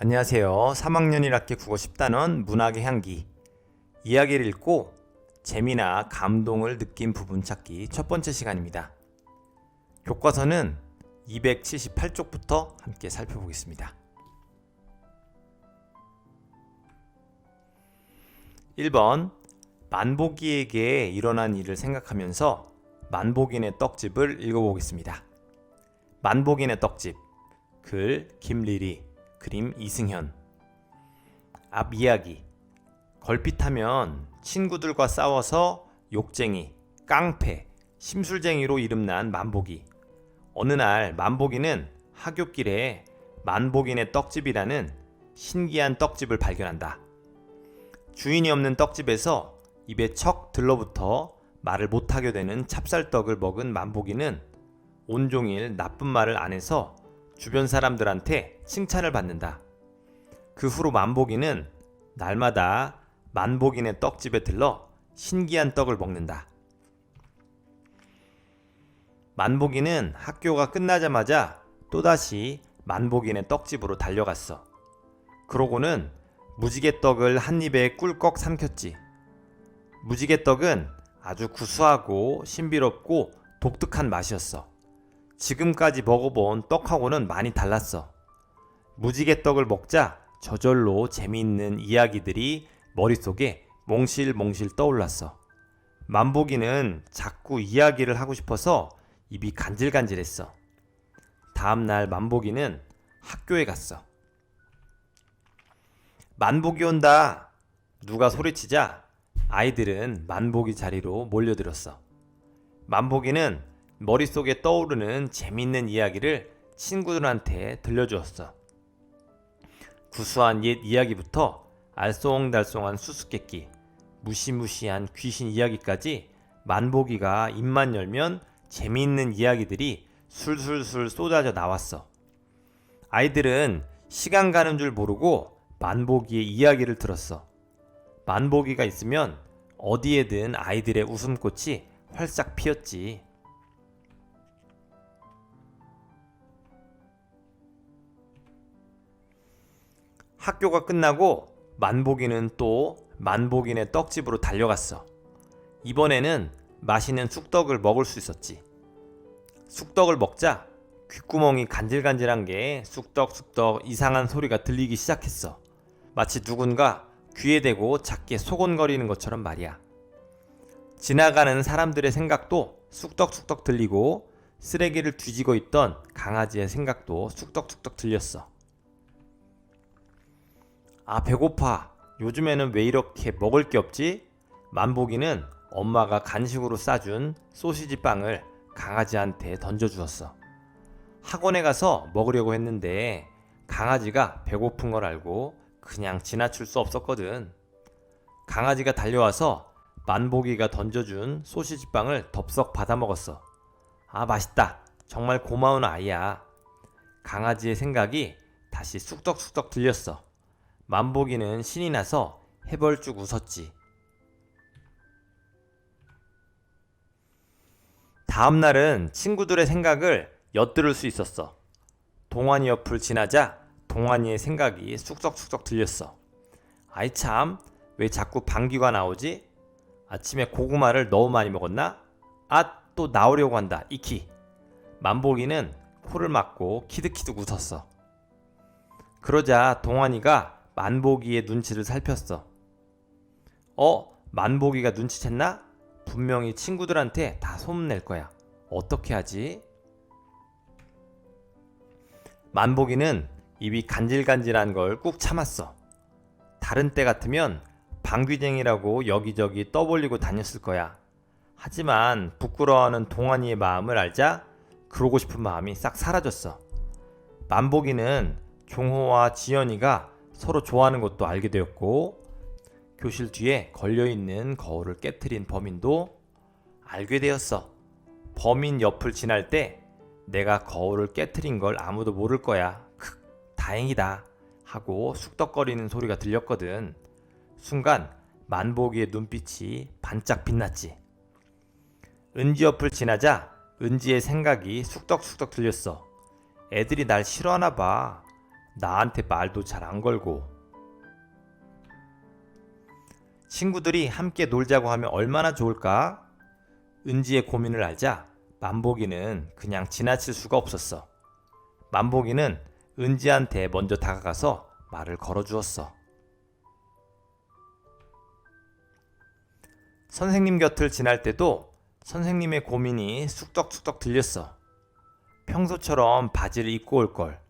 안녕하세요. 3학년 1학기 국어 10단원 문학의 향기. 이야기를 읽고 재미나 감동을 느낀 부분 찾기 첫 번째 시간입니다. 교과서는 278쪽부터 함께 살펴보겠습니다. 1번 만보기에게 일어난 일을 생각하면서 만복인의 떡집을 읽어보겠습니다. 만복인의 떡집 글 김리리 그림 이승현. 앞 이야기. 걸핏하면 친구들과 싸워서 욕쟁이, 깡패, 심술쟁이로 이름난 만복이. 어느 날 만복이는 하굣길에 만복인의 떡집이라는 신기한 떡집을 발견한다. 주인이 없는 떡집에서 입에 척 들러붙어 말을 못하게 되는 찹쌀떡을 먹은 만복이는 온종일 나쁜 말을 안 해서 주변 사람들한테 칭찬을 받는다. 그 후로 만복이는 날마다 만복인의 떡집에 들러 신기한 떡을 먹는다. 만복이는 학교가 끝나자마자 또다시 만복인의 떡집으로 달려갔어. 그러고는 무지개떡을 한 입에 꿀꺽 삼켰지. 무지개떡은 아주 구수하고 신비롭고 독특한 맛이었어. 지금까지 먹어본 떡하고는 많이 달랐어. 무지개 떡을 먹자 저절로 재미있는 이야기들이 머릿속에 몽실몽실 떠올랐어. 만복이는 자꾸 이야기를 하고 싶어서 입이 간질간질했어. 다음날 만복이는 학교에 갔어. 만복이 온다. 누가 소리치자 아이들은 만복이 자리로 몰려들었어. 만복이는 머릿속에 떠오르는 재밌는 이야기를 친구들한테 들려주었어. 구수한 옛 이야기부터 알쏭달쏭한 수수께끼, 무시무시한 귀신 이야기까지 만보기가 입만 열면 재미있는 이야기들이 술술술 쏟아져 나왔어. 아이들은 시간 가는 줄 모르고 만보기의 이야기를 들었어. 만보기가 있으면 어디에든 아이들의 웃음꽃이 활싹 피었지. 학교가 끝나고 만복이는 또 만복인의 떡집으로 달려갔어. 이번에는 맛있는 쑥떡을 먹을 수 있었지. 쑥떡을 먹자 귓구멍이 간질간질한 게 쑥떡쑥떡 이상한 소리가 들리기 시작했어. 마치 누군가 귀에 대고 작게 소곤거리는 것처럼 말이야. 지나가는 사람들의 생각도 쑥떡쑥떡 들리고 쓰레기를 뒤지고 있던 강아지의 생각도 쑥떡쑥떡 들렸어. 아 배고파. 요즘에는 왜 이렇게 먹을 게 없지? 만복이는 엄마가 간식으로 싸준 소시지 빵을 강아지한테 던져주었어. 학원에 가서 먹으려고 했는데 강아지가 배고픈 걸 알고 그냥 지나칠 수 없었거든. 강아지가 달려와서 만복이가 던져준 소시지 빵을 덥석 받아 먹었어. 아 맛있다. 정말 고마운 아이야. 강아지의 생각이 다시 쑥떡쑥떡 들렸어 만복이는 신이 나서 해벌쭉 웃었지. 다음 날은 친구들의 생각을 엿들을 수 있었어. 동환이 옆을 지나자 동환이의 생각이 쑥덕쑥덕 들렸어. 아이 참, 왜 자꾸 방귀가 나오지? 아침에 고구마를 너무 많이 먹었나? 아, 또 나오려고 한다. 이키. 만복이는 코를 막고 키득키득 웃었어. 그러자 동환이가 만보기의 눈치를 살폈어. 어? 만보기가 눈치챘나? 분명히 친구들한테 다 소문낼 거야. 어떻게 하지? 만보기는 입이 간질간질한 걸 꾹 참았어. 다른 때 같으면 방귀쟁이라고 여기저기 떠벌리고 다녔을 거야. 하지만 부끄러워하는 동환이의 마음을 알자 그러고 싶은 마음이 싹 사라졌어. 만보기는 종호와 지연이가 서로 좋아하는 것도 알게 되었고 교실 뒤에 걸려있는 거울을 깨뜨린 범인도 알게 되었어. 범인 옆을 지날 때 내가 거울을 깨뜨린 걸 아무도 모를 거야. 크, 다행이다. 하고 쑥덕거리는 소리가 들렸거든. 순간 만보기의 눈빛이 반짝 빛났지. 은지 옆을 지나자 은지의 생각이 쑥덕쑥덕 들렸어. 애들이 날 싫어하나 봐. 나한테 말도 잘 안 걸고. 친구들이 함께 놀자고 하면 얼마나 좋을까? 은지의 고민을 알자 만복이는 그냥 지나칠 수가 없었어. 만복이는 은지한테 먼저 다가가서 말을 걸어주었어. 선생님 곁을 지날 때도 선생님의 고민이 쑥덕쑥덕 들렸어. 평소처럼 바지를 입고 올 걸.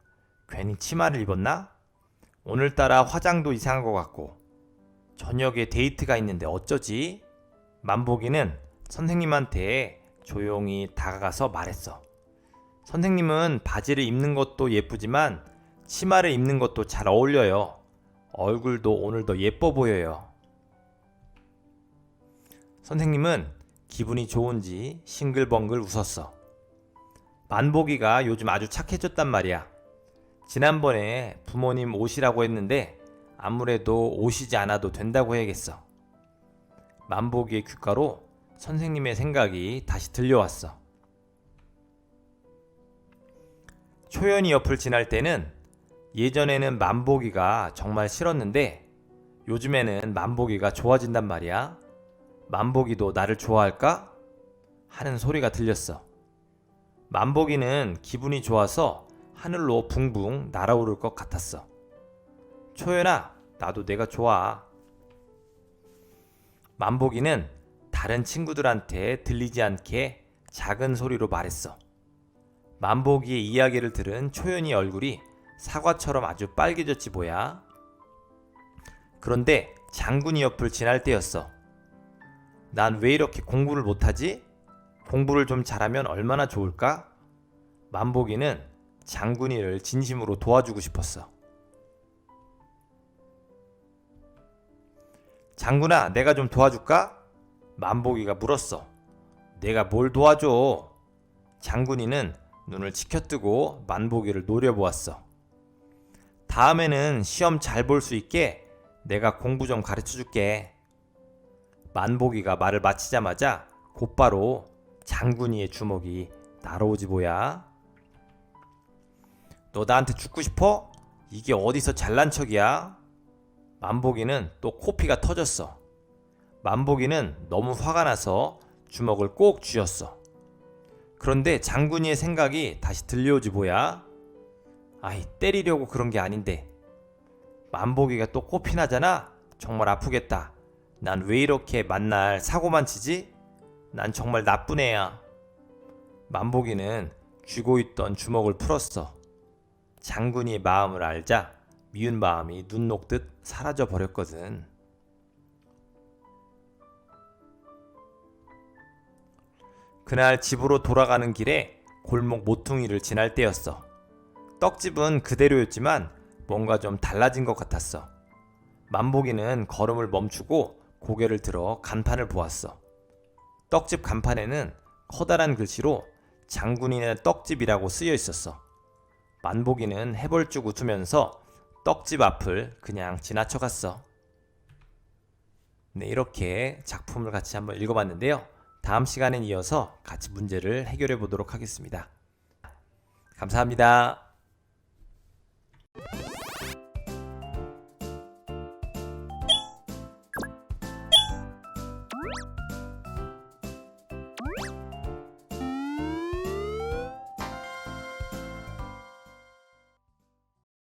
괜히 치마를 입었나? 오늘따라 화장도 이상한 것 같고. 저녁에 데이트가 있는데 어쩌지? 만복이는 선생님한테 조용히 다가가서 말했어. 선생님은 바지를 입는 것도 예쁘지만 치마를 입는 것도 잘 어울려요. 얼굴도 오늘 더 예뻐 보여요. 선생님은 기분이 좋은지 싱글벙글 웃었어. 만복이가 요즘 아주 착해졌단 말이야. 지난번에 부모님 오시라고 했는데 아무래도 오시지 않아도 된다고 해야겠어. 만복이의 귓가로 선생님의 생각이 다시 들려왔어. 초연이 옆을 지날 때는 예전에는 만복이가 정말 싫었는데 요즘에는 만복이가 좋아진단 말이야. 만복이도 나를 좋아할까? 하는 소리가 들렸어. 만복이는 기분이 좋아서 하늘로 붕붕 날아오를 것 같았어. 초연아, 나도 내가 좋아. 만복이는 다른 친구들한테 들리지 않게 작은 소리로 말했어. 만복이의 이야기를 들은 초연이 얼굴이 사과처럼 아주 빨개졌지 뭐야. 그런데 장군이 옆을 지날 때였어. 난 왜 이렇게 공부를 못하지? 공부를 좀 잘하면 얼마나 좋을까? 만복이는 장군이를 진심으로 도와주고 싶었어. 장군아, 내가 좀 도와줄까? 만복이가 물었어. 내가 뭘 도와줘? 장군이는 눈을 치켜뜨고 만복이를 노려보았어. 다음에는 시험 잘 볼 수 있게 내가 공부 좀 가르쳐 줄게. 만복이가 말을 마치자마자 곧바로 장군이의 주먹이 날아오지 뭐야. 너 나한테 죽고 싶어? 이게 어디서 잘난 척이야? 만복이는 또 코피가 터졌어. 만복이는 너무 화가 나서 주먹을 꼭 쥐었어. 그런데 장군이의 생각이 다시 들려오지 뭐야? 아이 때리려고 그런 게 아닌데. 만복이가 또 코피 나잖아? 정말 아프겠다. 난 왜 이렇게 만날 사고만 치지? 난 정말 나쁜 애야. 만복이는 쥐고 있던 주먹을 풀었어. 장군이 마음을 알자 미운 마음이 눈 녹듯 사라져 버렸거든. 그날 집으로 돌아가는 길에 골목 모퉁이를 지날 때였어. 떡집은 그대로였지만 뭔가 좀 달라진 것 같았어. 만복이는 걸음을 멈추고 고개를 들어 간판을 보았어. 떡집 간판에는 커다란 글씨로 장군인의 떡집이라고 쓰여 있었어. 만복이는 해벌쭉 웃으면서 떡집 앞을 그냥 지나쳐 갔어. 네, 이렇게 작품을 같이 한번 읽어봤는데요. 다음 시간엔 이어서 같이 문제를 해결해 보도록 하겠습니다. 감사합니다.